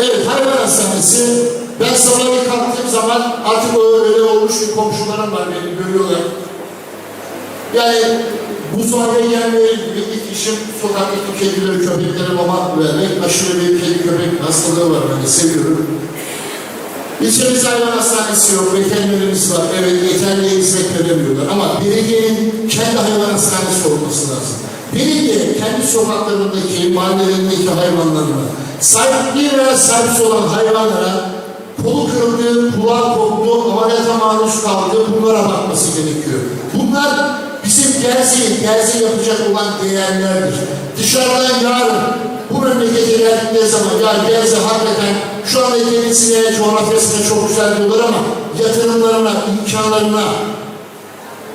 Evet hayvan hastanesi. Ben sabahleyin kalktığım zaman artık o öyle olmuş ki komşularım var beni görüyorlar. Yani bu sahaya gelmeye ilk işim sokaktaki kedileri, köpeklere mama vermek. Aşırı bir kedi köpek hastalığı var yani seviyorum. İlçemizde hayvan hastanesi yok, veterinerimiz var. Evet, yeterli hizmet veremiyorlar. Ama belediyenin kendi hayvan hastanesi olması lazım. Belediye kendi sokaklarındaki, mahallelerindeki hayvanlarına, sahipliği veya servis olan hayvanlara kolu kırıldı, kulağı koptu, ameliyata maruz kaldı, bunlara bakması gerekiyor. Bunlar bizim gerzi, gerzi yapacak olan değerlerdir. Dışarıdan yarın bu memlekete geldikleri zaman ya gerzi hakikaten şu anda kendisine, coğrafyasına çok güzel diyorlar ama yatırımlarına, imkanlarına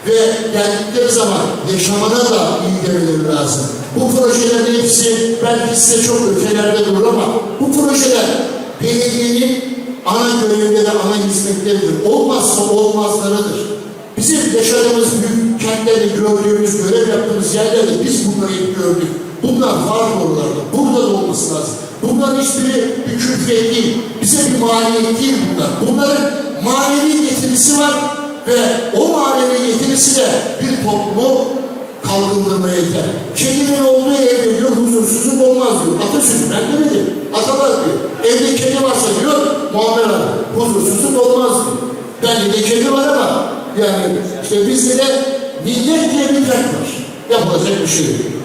ve geldikleri zaman yaşamına da iyi demeleri lazım. Bu projelerin hepsi belki size çok ülkelerde durur ama bu projeler belediyenin ana görevleri, ana hizmetleridir. Olmazsa olmazlarıdır. Bizim yaşadığımız büyük kentlerde gördüğümüz, görev yaptığımız yerlerde biz bunları hep gördük. Bunlar var oralarda. Burada da olması lazım. Bunların hiçbiri bir külfet değil. Bize bir maliyet değil bunlar. Bunların manevi getirisi var ve o manevi getirisi de bir toplumu kalkındırmaya yeter. Kedinin olduğu evde diyor huzursuzluk olmaz diyor. Atasözü ben demedim. Atalar diyor. Evde kedi varsa diyor Muammer abi huzursuzluk olmaz diyor. Bende de kedi var ama yani işte bizde de millet diye bir var. Yapılacak bir şey yok.